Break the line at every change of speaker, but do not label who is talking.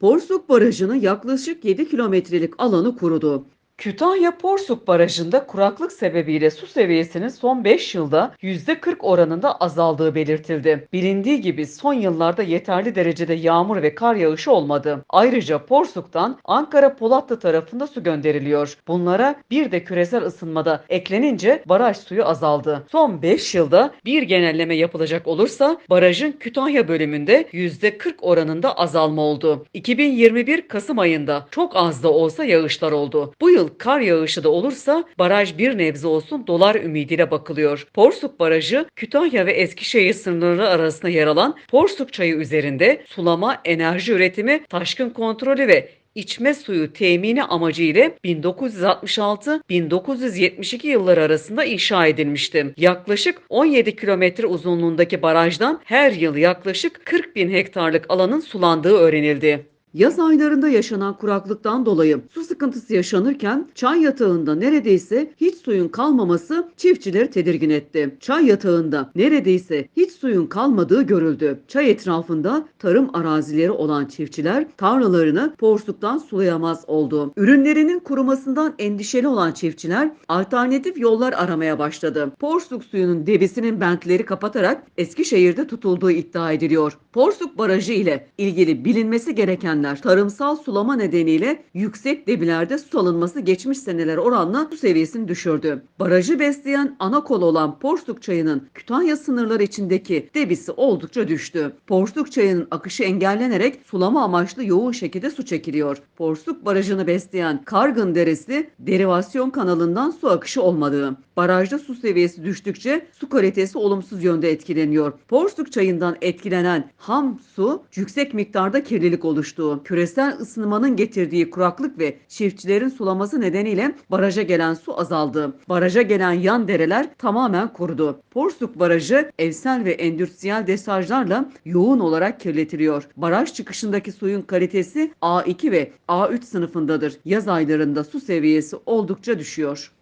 Porsuk Barajı'nın yaklaşık 7 kilometrelik alanı kurudu. Kütahya Porsuk Barajı'nda kuraklık sebebiyle su seviyesinin son 5 yılda %40 oranında azaldığı belirtildi. Bilindiği gibi son yıllarda yeterli derecede yağmur ve kar yağışı olmadı. Ayrıca Porsuk'tan Ankara Polatlı tarafında su gönderiliyor. Bunlara bir de küresel ısınmada eklenince baraj suyu azaldı. Son 5 yılda bir genelleme yapılacak olursa barajın Kütahya bölümünde %40 oranında azalma oldu. 2021 Kasım ayında çok az da olsa yağışlar oldu. Bu yıl kar yağışı da olursa baraj bir nebze olsun dolar ümidiyle bakılıyor. Porsuk Barajı Kütahya ve Eskişehir sınırları arasında yer alan Porsuk Çayı üzerinde sulama, enerji üretimi, taşkın kontrolü ve içme suyu temini amacıyla 1966-1972 yılları arasında inşa edilmişti. Yaklaşık 17 kilometre uzunluğundaki barajdan her yıl yaklaşık 40 bin hektarlık alanın sulandığı öğrenildi. Yaz aylarında yaşanan kuraklıktan dolayı su sıkıntısı yaşanırken çay yatağında neredeyse hiç suyun kalmaması çiftçileri tedirgin etti. Çay yatağında neredeyse hiç suyun kalmadığı görüldü. Çay etrafında tarım arazileri olan çiftçiler tarlalarını porsuktan sulayamaz oldu. Ürünlerinin kurumasından endişeli olan çiftçiler alternatif yollar aramaya başladı. Porsuk suyunun debisinin bentleri kapatarak Eskişehir'de tutulduğu iddia ediliyor. Porsuk Barajı ile ilgili bilinmesi gerekenler tarımsal sulama nedeniyle yüksek debilerde su alınması geçmiş seneler oranla su seviyesini düşürdü. Barajı besleyen ana kol olan Porsuk Çayı'nın Kütahya sınırları içindeki debisi oldukça düştü. Porsuk Çayı'nın akışı engellenerek sulama amaçlı yoğun şekilde su çekiliyor. Porsuk Barajı'nı besleyen Kargın Deresi derivasyon kanalından su akışı olmadığı. Barajda su seviyesi düştükçe su kalitesi olumsuz yönde etkileniyor. Porsuk Çayı'ndan etkilenen ham su yüksek miktarda kirlilik oluştuğu, küresel ısınmanın getirdiği kuraklık ve çiftçilerin sulaması nedeniyle baraja gelen su azaldı. Baraja gelen yan dereler tamamen kurudu. Porsuk Barajı evsel ve endüstriyel desajlarla yoğun olarak kirletiliyor. Baraj çıkışındaki suyun kalitesi A2 ve A3 sınıfındadır. Yaz aylarında su seviyesi oldukça düşüyor.